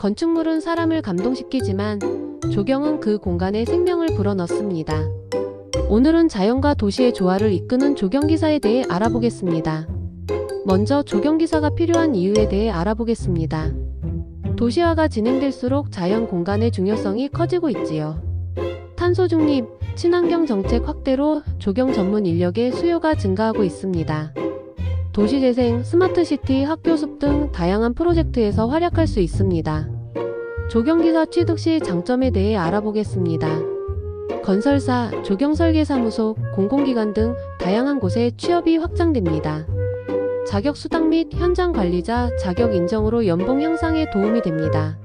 건축물은 사람을 감동시키지만 조경은 그 공간에 생명을 불어넣습니다. 오늘은 자연과 도시의 조화를 이끄는 조경기사에 대해 알아보겠습니다. 먼저 조경기사가 필요한 이유에 대해 알아보겠습니다. 도시화가 진행될수록 자연 공간의 중요성이 커지고 있지요. 탄소 중립, 친환경 정책 확대로 조경 전문 인력의 수요가 증가하고 있습니다. 도시재생, 스마트시티, 학교숲 등 다양한 프로젝트에서 활약할 수 있습니다. 조경기사 취득 시 장점에 대해 알아보겠습니다. 건설사, 조경설계사무소, 공공기관 등 다양한 곳에 취업이 확장됩니다. 자격 수당 및 현장 관리자 자격 인정으로 연봉 향상에 도움이 됩니다.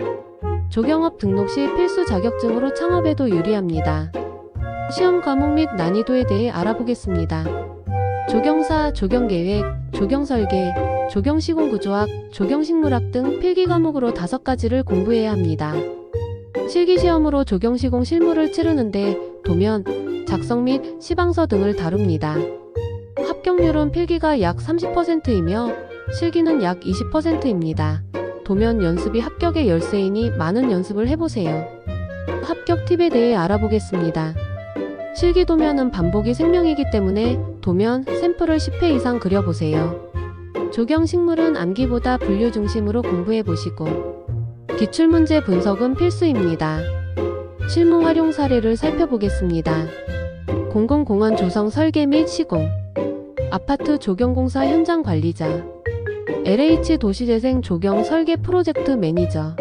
조경업 등록 시 필수 자격증으로 창업에도 유리합니다. 시험 과목 및 난이도에 대해 알아보겠습니다. 조경사, 조경계획, 조경설계, 조경시공구조학, 조경식물학 등 필기 과목으로 다섯 가지를 공부해야 합니다. 실기시험으로 조경시공 실무를 치르는데 도면, 작성 및 시방서 등을 다룹니다. 합격률은 필기가 약 30%이며 실기는 약 20%입니다. 도면 연습이 합격의 열쇠이니 많은 연습을 해보세요. 합격 팁에 대해 알아보겠습니다. 실기 도면은 반복이 생명이기 때문에 도면, 샘플을 10회 이상 그려보세요. 조경 식물은 암기보다 분류 중심으로 공부해 보시고 기출문제 분석은 필수입니다. 실무 활용 사례를 살펴보겠습니다. 공공공원 조성 설계 및 시공 아파트 조경공사 현장 관리자 LH 도시재생 조경 설계 프로젝트 매니저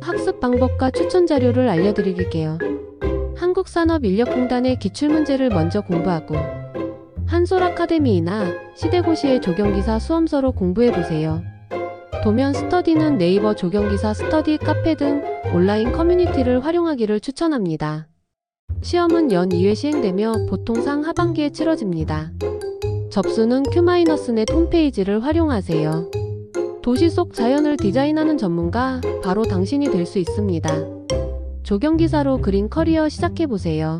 학습 방법과 추천 자료를 알려드릴게요. 한국산업인력공단의 기출문제를 먼저 공부하고 한솔 아카데미나 시대고시의 조경기사 수험서로 공부해보세요. 도면 스터디는 네이버 조경기사 스터디 카페 등 온라인 커뮤니티를 활용하기를 추천합니다. 시험은 연 2회 시행되며 보통 상 하반기에 치러집니다. 접수는 큐마이너스넷 홈페이지를 활용하세요. 도시 속 자연을 디자인하는 전문가 바로 당신이 될 수 있습니다. 조경기사로 그린 커리어 시작해보세요.